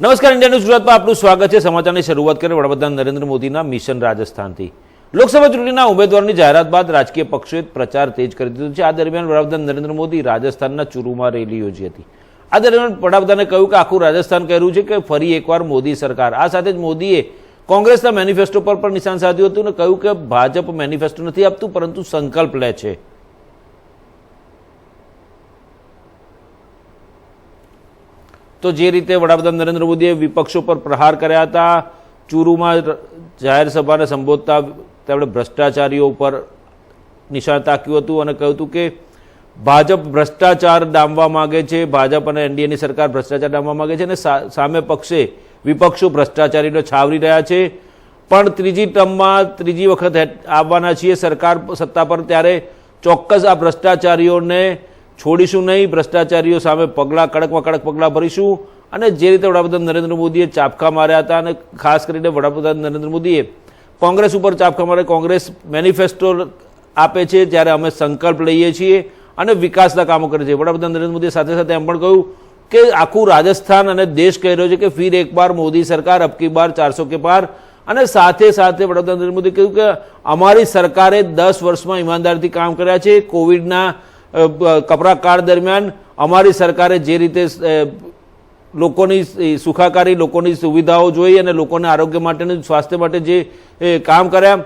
નમસ્કાર, India news ગુજરાતમાં આપનું સ્વાગત છે. સમાચારની શરૂઆત કરીએ વડાપ્રધાન નરેન્દ્ર મોદીના મિશન રાજસ્થાનથી. લોકસભા ચૂંટણીના ઉમેદવારની જાહેરાત બાદ રાજકીય પક્ષોએ પ્રચાર તેજ કરી દીધો છે. આ દરમિયાન વડાપ્રધાન નરેન્દ્ર મોદી રાજસ્થાનના ચુરુમાં રેલી યોજી હતી. આ દરમિયાન વડાપ્રધાને કહ્યું કે આખું રાજસ્થાન કહ્યું છે કે ફરી એકવાર મોદી સરકાર. આ સાથે જ મોદીએ કોંગ્રેસના મેનિફેસ્ટો પર પણ નિશાન સાધ્યું હતું અને કહ્યું કે ભાજપ મેનિફેસ્ટો નથી આપતું, પરંતુ સંકલ્પ લે છે. તો જે રીતે વડાપ્રધાન નરેન્દ્ર મોદીએ વિપક્ષો પર પ્રહાર કર્યા હતા, ચૂરુમાં જાહેર સભાને સંબોધતા તેમણે ભ્રષ્ટાચારીઓ ઉપર નિશાન તાક્યું હતું અને કહ્યું હતું કે ભાજપ ભ્રષ્ટાચાર ડામવા માગે છે, ભાજપ અને એનડીએની સરકાર ભ્રષ્ટાચાર ડામવા માગે છે અને સામે પક્ષે વિપક્ષો ભ્રષ્ટાચારીને છાવરી રહ્યા છે. પણ ત્રીજી ટર્મમાં ત્રીજી વખત આવવાના છીએ, સરકાર સત્તા પર ત્યારે ચોક્કસ આ ભ્રષ્ટાચારીઓને છોડીશું નહીં, ભ્રષ્ટાચારીઓ સામે પગલાં, કડકમાં કડક પગલાં ભરીશું. અને જે રીતે વડાપ્રધાન નરેન્દ્ર મોદીએ ચાપકા માર્યા હતા અને ખાસ કરીને વડાપ્રધાન નરેન્દ્ર મોદીએ કોંગ્રેસ ઉપર ચાપખા મારે કોંગ્રેસ મેનિફેસ્ટો આપે છે જ્યારે અમે સંકલ્પ લઈએ છીએ અને વિકાસના કામો કરે છે. વડાપ્રધાન નરેન્દ્ર મોદીએ સાથે સાથે એમ પણ કહ્યું કે આખું રાજસ્થાન અને દેશ કહી રહ્યો છે કે ફિર એક બાર, મોદી સરકાર અબકી બાર, ચારસો કે પાર. અને સાથે સાથે વડાપ્રધાન નરેન્દ્ર મોદીએ કહ્યું કે અમારી સરકારે દસ વર્ષમાં ઈમાનદારીથી કામ કર્યા છે. કોવિડના કપરા કાળ દરમિયાન અમારી સરકારે જે રીતે લોકોની સુખાકારી, લોકોની સુવિધાઓ જોઈ અને લોકોને આરોગ્ય માટેનું, સ્વાસ્થ્ય માટે જે કામ કર્યા